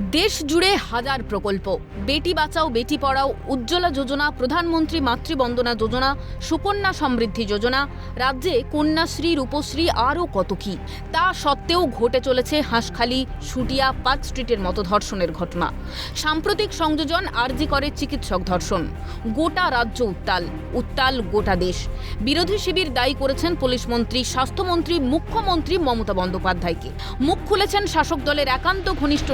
দেশ জুড়ে হাজার প্রকল্প। বেটি বাঁচাও, বেটি পড়াও, উজ্জ্বলা যোজনা, প্রধানমন্ত্রী মাতৃবন্দনা যোজনা, সুকন্যা সমৃদ্ধি যোজনা, রাজ্যে কন্যাশ্রী, রূপশ্রী আরও কত কি? তা সত্ত্বেও ঘটে চলেছে হাঁসখালি, সুটিয়া, পার্ক স্ট্রিটের মতো ধর্ষণের ঘটনা। সাম্প্রতিক সংযোজন আরজি করে চিকিৎসক ধর্ষণ। গোটা রাজ্য উত্তাল উত্তাল গোটা দেশ। বিরোধী শিবির দায়ী করেছেন পুলিশ মন্ত্রী, স্বাস্থ্যমন্ত্রী, মুখ্যমন্ত্রী মমতা বন্দ্যোপাধ্যায়কে। মুখ খুলেছেন শাসক দলের একান্ত ঘনিষ্ঠ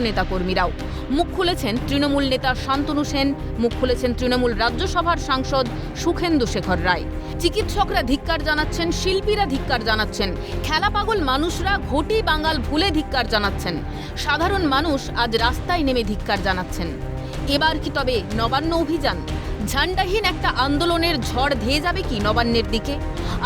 নেতাকর্মীরাও মুখ খুলেছেন তৃণমূল নেতা শান্তনু সেন, মুখ খুলেছেন তৃণমূল রাজ্যসভার সাংসদ সুখেন্দু শেখর রায়। চিকিৎসকরা ধিক্কার জানাচ্ছেন, শিল্পীরা ধিক্কার জানাচ্ছেন, খেলা পাগল মানুষরা ঘটি বাঙাল ভুলে ধিক্কার জানাচ্ছেন, সাধারণ মানুষ আজ রাস্তায় নেমে ধিক্কার জানাচ্ছেন। এবার কি তবে নবান্ন অভিযান? ঝান্ডাহীন একটা আন্দোলনের ঝড় ধেয়ে যাবে কি নবান্নের দিকে?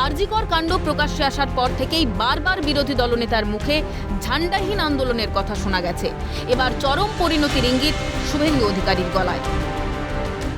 আরজিকর কাণ্ড প্রকাশ্যে আসার পর থেকেই বারবার বিরোধী দলনেতার মুখে ঝান্ডাহীন আন্দোলনের কথা শোনা গেছে। এবার চরম পরিণতির ইঙ্গিত শুভেন্দু অধিকারীর গলায়।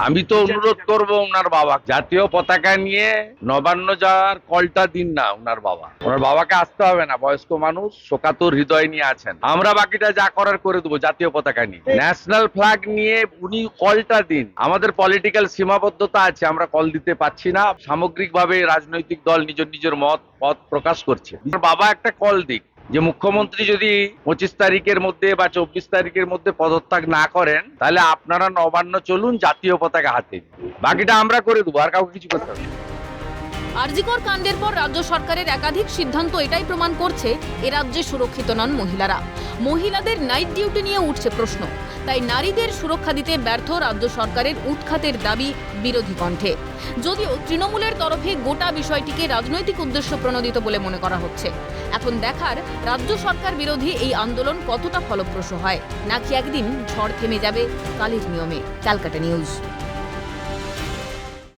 আমি তো অনুরোধ করব ওনার বাবা, জাতীয় পতাকা নিয়ে নবান্ন যাওয়ার কলটা দিন না ওনার বাবা। ওনার বাবাকে আসতে হবে না, বয়স্ক মানুষ, শোকাতুর হৃদয় নিয়ে আছেন। আমরা বাকিটা যা করার করে দেবো, জাতীয় পতাকা নিয়ে। ন্যাশনাল ফ্ল্যাগ নিয়ে উনি কলটা দিন। আমাদের পলিটিক্যাল সীমাবদ্ধতা আছে, আমরা কল দিতে পাচ্ছি না। সামগ্রিকভাবে রাজনৈতিক দল নিজ নিজের মত, পথ প্রকাশ করছে। বাবা একটা কল দিক। যে মুখ্যমন্ত্রী যদি পঁচিশ তারিখের মধ্যে বা চব্বিশ তারিখের মধ্যে পদত্যাগ না করেন, তাহলে আপনারা নবান্ন চলুন জাতীয় পতাকা হাতে বাকিটা আমরা করে দেবো, আর কাউকে কিছু করতে হবে। আরজিকর কাণ্ডের পর রাজ্য সরকারের একাধিক সিদ্ধান্ত এটাই প্রমাণ করছে এ রাজ্যে সুরক্ষিত নন মহিলারা। মহিলাদের নাইট ডিউটি নিয়ে উঠছে প্রশ্ন। তাই নারীদের সুরক্ষা দিতে ব্যর্থ রাজ্য সরকারের উৎখাতের দাবি বিরোধী কণ্ঠে। যদিও তৃণমূলের তরফে গোটা বিষয়টিকে রাজনৈতিক উদ্দেশ্য প্রণোদিত বলে মনে করা হচ্ছে। এখন দেখার রাজ্য সরকার বিরোধী এই আন্দোলন কতটা ফলপ্রসূ হয়। নাকি একদিন ঝড় থেমে যাবে কালির নিয়মে। Calcutta news.